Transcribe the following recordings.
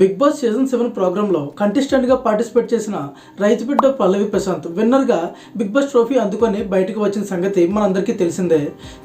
Big boss season seven ప్రోగ్రాంలో కంటెస్టెంట్గా participate చేసిన రైతు బిడ్డ పల్లవి ప్రశాంత్ విన్నర్గా బిగ్ బాస్ ట్రోఫీ అందుకొని బయటకు వచ్చిన సంగతి మనందరికీ తెలిసిందే.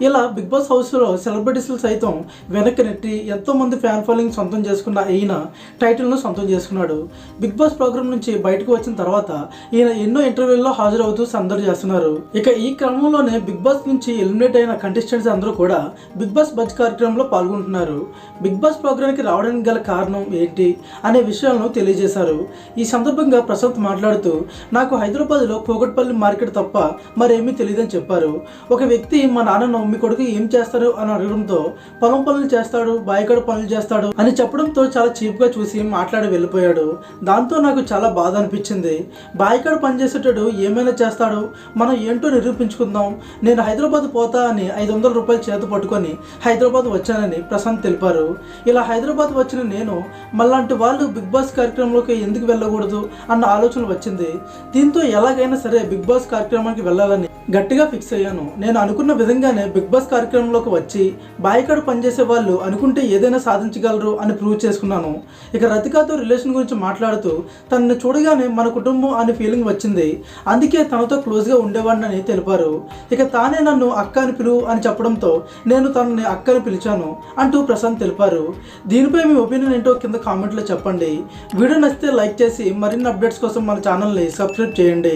ఇలా బిగ్ బాస్ హౌస్లో సెలబ్రిటీస్లు సైతం వెనక్కి నెట్టి ఎంతో మంది ఫ్యాన్ ఫాలోయింగ్ సొంతం చేసుకున్న ఈయన టైటిల్ను సొంతం చేసుకున్నాడు. బిగ్ బాస్ ప్రోగ్రామ్ నుంచి బయటకు వచ్చిన తర్వాత ఈయన ఎన్నో ఇంటర్వ్యూల్లో హాజరవుతూ సందడి చేస్తున్నారు. ఇక ఈ క్రమంలోనే బిగ్ బాస్ నుంచి ఎలిమినేట్ అయిన కంటెస్టెంట్స్ అందరూ కూడా బిగ్ బాస్ బజ్ కార్యక్రమంలో పాల్గొంటున్నారు. బిగ్ బాస్ ప్రోగ్రామ్కి రావడానికి గల కారణం ఏంటి? అనే విషయాలను తెలియజేశారు. ఈ సందర్భంగా ప్రశాంత్ మాట్లాడుతూ నాకు హైదరాబాద్లో కోకట్పల్లి మార్కెట్ తప్ప మరేమీ తెలియదని చెప్పారు. ఒక వ్యక్తి మా నాన్నను మీ కొడుకు ఏం చేస్తారు అని అడగడంతో పొలం పనులు చేస్తాడు బాయికాడ పనులు చేస్తాడు అని చెప్పడంతో చాలా చీప్గా చూసి మాట్లాడి వెళ్ళిపోయాడు. దాంతో నాకు చాలా బాధ అనిపించింది. బాయికాడ పనిచేసేటాడు ఏమైనా చేస్తాడు? మనం ఏంటో నిరూపించుకుందాం. నేను హైదరాబాద్ పోతా అని ఐదు వందల రూపాయలు చేత పట్టుకొని హైదరాబాద్ వచ్చానని ప్రశాంత్ తెలిపారు. ఇలా హైదరాబాద్ వచ్చిన నేను మళ్ళా అలాంటి వాళ్ళు బిగ్ బాస్ కార్యక్రమంలోకి ఎందుకు వెళ్ళకూడదు అన్న ఆలోచన వచ్చింది. దీంతో ఎలాగైనా సరే బిగ్ బాస్ కార్యక్రమానికి వెళ్ళాలని గట్టిగా ఫిక్స్ అయ్యాను. నేను అనుకున్న విధంగానే బిగ్ బాస్ కార్యక్రమంలోకి వచ్చి బాయికాడు పనిచేసే వాళ్ళు అనుకుంటే ఏదైనా సాధించగలరు అని ప్రూవ్ చేసుకున్నాను. ఇక రతికాతో రిలేషన్ గురించి మాట్లాడుతూ తనని చూడగానే మన కుటుంబం అనే ఫీలింగ్ వచ్చింది. అందుకే తనతో క్లోజ్గా ఉండేవాడిని తెలిపారు. ఇక తానే నన్ను అక్క అని పిలువు అని చెప్పడంతో నేను తనని అక్కని పిలిచాను అంటూ ప్రశాంత్ తెలిపారు. దీనిపై మీ ఒపీనియన్ ఏంటో కింద కామెంట్లో చెప్పండి. వీడియో నచ్చితే లైక్ చేసి మరిన్ని అప్డేట్స్ కోసం మన ఛానల్ని సబ్స్క్రైబ్ చేయండి.